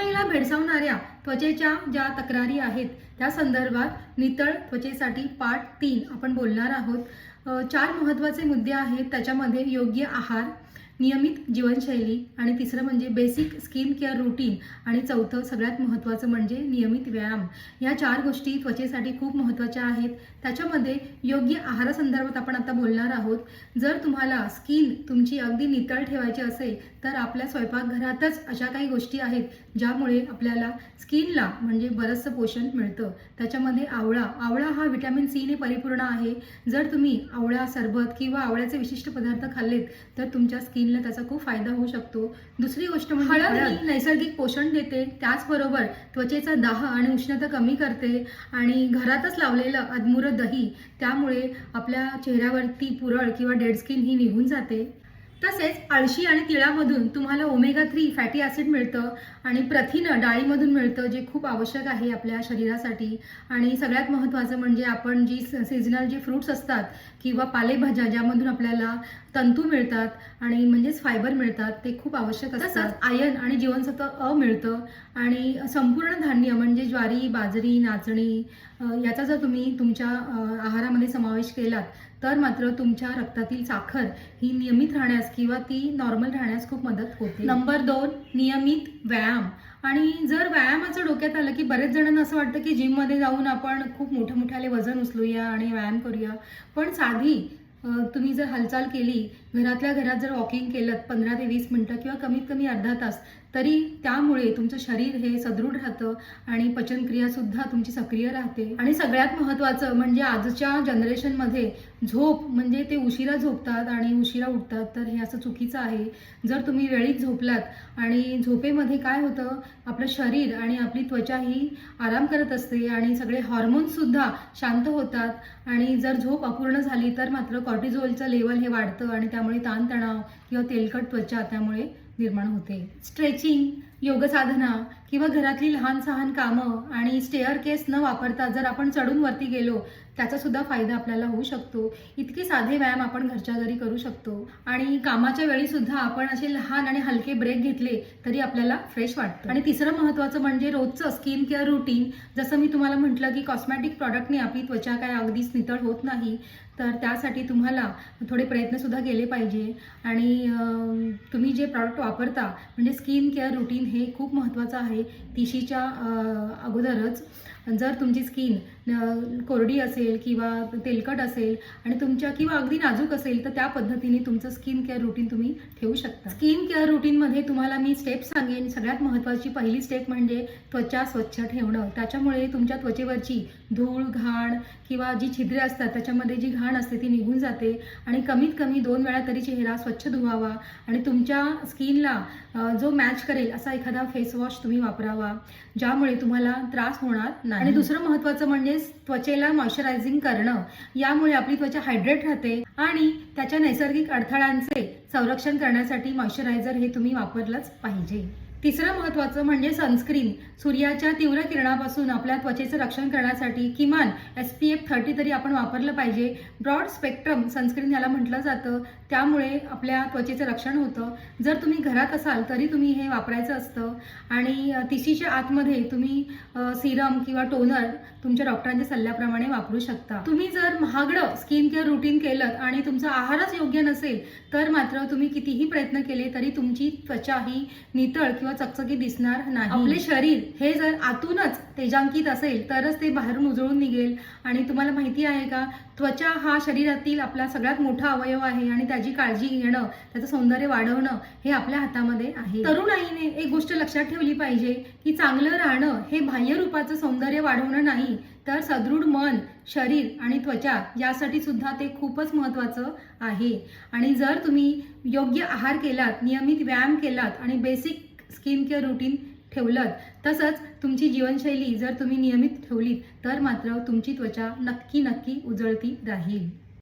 तरुणाईला भेडसावणाऱ्या त्वचेच्या ज्या तक्रारी आहेत त्या संदर्भात नितळ त्वचेसाठी पार्ट तीन आपण बोलणार आहोत. चार महत्त्वाचे मुद्दे आहेत त्याच्यामध्ये योग्य आहार नियमित जीवनशैली आणि तिसरं म्हणजे बेसिक स्किन केअर रुटीन आणि चौथं सगळ्यात महत्त्वाचं म्हणजे नियमित व्यायाम. या चार गोष्टी त्वचेसाठी खूप महत्त्वाच्या आहेत. त्याच्यामध्ये योग्य आहारासंदर्भात आपण आता बोलणार आहोत. जर तुम्हाला स्किन तुमची अगदी नितळ ठेवायची असेल तर आपल्या स्वयंपाकघरातच अशा काही गोष्टी आहेत ज्यामुळे आपल्याला स्किनला म्हणजे बरंचसं पोषण मिळतं. त्याच्यामध्ये आवळा आवळा हा विटॅमिन सीने परिपूर्ण आहे. जर तुम्ही आवळा सरबत किंवा आवळ्याचे विशिष्ट पदार्थ खाल्लेत तर तुमच्या स्किन स्किनला त्याचा खूप फायदा होऊ शकतो. दुसरी गोष्ट म्हणजे हळद ही नैसर्गिक पोषण देते. त्याचबरोबर त्वचेचा दाह आणि उष्णता कमी करते आणि घरातच लावलेलं अधमुरं दही त्यामुळे आपल्या चेहऱ्यावरती पुरळ किंवा डेड स्किन ही निघून जाते. तसेच अळशी आणि तिळामधून तुम्हाला ओमेगा थ्री फॅटी ॲसिड मिळतं आणि प्रथिनं डाळीमधून मिळतं जे खूप आवश्यक आहे आपल्या शरीरासाठी. आणि सगळ्यात महत्त्वाचं म्हणजे आपण जी सीझनल जे फ्रुट्स असतात किंवा पालेभाज्या ज्यामधून आपल्याला तंतू मिळतात आणि म्हणजेच फायबर मिळतात ते खूप आवश्यक असतात. आयन आणि जीवनसत्व अ मिळतं. आणि संपूर्ण धान्य म्हणजे ज्वारी बाजरी नाचणी याचा जर तुम्ही तुमच्या आहारामध्ये समावेश केलात तर मात्र तुमच्या रक्तातील साखर ही नियमित राहण्यास किंवा ती नॉर्मल राहण्यास खूप मदत होते. नंबर दोन नियमित व्यायाम. आणि जर व्यायामाचं डोक्यात आलं की बरेच जणांना असं वाटतं की जिममध्ये जाऊन आपण खूप मोठे मोठ्याले वजन उचलूया आणि व्यायाम करूया. पण साधी तुम्ही जर हालचाल केली घरातल्या घरात जर वॉकिंग केलं पंधरा ते वीस मिनटं किंवा कमीत कमी अर्धा तास तरी त्यामुळे तुमचं शरीर हे सदृढ राहतं आणि पचनक्रिया सुद्धा तुमची सक्रिय राहते. आणि सगळ्यात महत्त्वाचं म्हणजे आजच्या जनरेशनमध्ये झोप म्हणजे ते उशिरा झोपतात आणि उशिरा उठतात तर हे असं चुकीचं आहे. जर तुम्ही वेळीत झोपलात आणि झोपेमध्ये काय होतं आपलं शरीर आणि आपली त्वचा ही आराम करत असते आणि सगळे हॉर्मोन्स सुद्धा शांत होतात आणि जर झोप अपूर्ण झाली तर मात्र कॉर्टिझोलचं लेवल हे वाढतं आणि त्यामुळे ताणतणाव किंवा तेलकट त्वचा त्यामुळे निर्माण होते. स्ट्रेचिंग योगसाधना किंवा घरातली लहान सहान कामं आणि स्टेअर केस न वापरता जर आपण चढून वरती गेलो त्याचा सुद्धा फायदा आपल्याला होऊ शकतो. इतके साधे व्यायाम आपण घरच्या घरी करू शकतो. आणि कामाच्या वेळी सुद्धा आपण असे लहान आणि हलके ब्रेक घेतले तरी आपल्याला फ्रेश वाटतं. आणि तिसरं महत्त्वाचं म्हणजे रोजचं स्किन केअर रुटीन जसं मी तुम्हाला म्हटलं की कॉस्मॅटिक प्रॉडक्टने आपली त्वचा काय अगदीच नितळ होत नाही तर त्यासाठी तुम्हाला थोडे प्रयत्नसुद्धा केले पाहिजे. आणि तुम्ही जे प्रॉडक्ट वापरता म्हणजे स्किन केअर रुटीन हे खूप महत्त्वाचं आहे. तिशीच्या अगोदरच जर तुमची स्किन कोरडी असेल किंवा तेलकट असेल आणि तुमच्या किंवा अगदी नाजूक असेल तर त्या पद्धतीने तुमचं स्किन केअर रुटीन तुम्ही ठेवू शकता. स्किन केअर रुटीनमध्ये तुम्हाला मी स्टेप सांगेन. सगळ्यात महत्त्वाची पहिली स्टेप म्हणजे त्वचा स्वच्छ ठेवणं. त्याच्यामुळे तुमच्या त्वचेवरची धूळ घाण किंवा जी छिद्रे असतात त्याच्यामध्ये जी घाण असते ती निघून जाते आणि कमीत कमी दोन वेळा तरी चेहरा स्वच्छ धुवावा आणि तुमच्या स्किनला जो मॅच करेल असा एखादा फेस वॉश तुम्ही वापरावा ज्यामुळे तुम्हाला त्रास होणार नाही. आणि दुसरं महत्त्वाचं म्हणजे त्वचेला मॉइश्चरायझिंग करणं. यामुळे आपली त्वचा हायड्रेट राहते आणि त्याच्या नैसर्गिक अडथळ्यांचे संरक्षण करण्यासाठी मॉइश्चरायझर हे तुम्ही वापरलंच पाहिजे. तिसरं महत्त्वाचं म्हणजे सनस्क्रीन. सूर्याच्या तीव्र किरणापासून आपल्या त्वचेचं रक्षण करण्यासाठी किमान एस पी एफ थर्टी तरी आपण वापरलं पाहिजे. ब्रॉड स्पेक्ट्रम सनस्क्रीन याला म्हटलं जातं. त्यामुळे आपल्या त्वचेचं रक्षण होतं. जर तुम्ही घरात असाल तरी तुम्ही हे वापरायचं असतं. आणि तिशीच्या आतमध्ये तुम्ही सिरम किंवा टोनर तुमच्या डॉक्टरांच्या सल्ल्याप्रमाणे वापरू शकता. तुम्ही जर महागडं स्किन केअर रुटीन केलं आणि तुमचा आहारच योग्य नसेल तर मात्र तुम्ही कितीही प्रयत्न केले तरी तुमची त्वचा ही नितळ किंवा चकचकीत दिसणार नाही. आपले शरीर हे जर आतूनच तेजांकित असेल तरच ते बाहेरून उजळून निघेल. आणि तुम्हाला माहिती आहे का त्वचा हा शरीरातील आपला सगळ्यात मोठा अवयव आहे आणि त्याची काळजी घेणं त्याचं सौंदर्य वाढवणं हे आपल्या हातामध्ये आहे. तरुणाईने एक गोष्ट लक्षात ठेवली पाहिजे की चांगलं राहणं हे बाह्य रूपाचं सौंदर्य वाढवणं नाही तर सदृढ मन शरीर आणि त्वचा यासाठी सुद्धा ते खूपच महत्त्वाचं आहे. आणि जर तुम्ही योग्य आहार केलात नियमित व्यायाम केलात आणि बेसिक स्किन केअर रुटीन ठेवलं तसंच तुमची जीवनशैली जर तुम्ही नियमित ठेवलीत तर मात्र तुमची त्वचा नक्की नक्की उजळती राहील.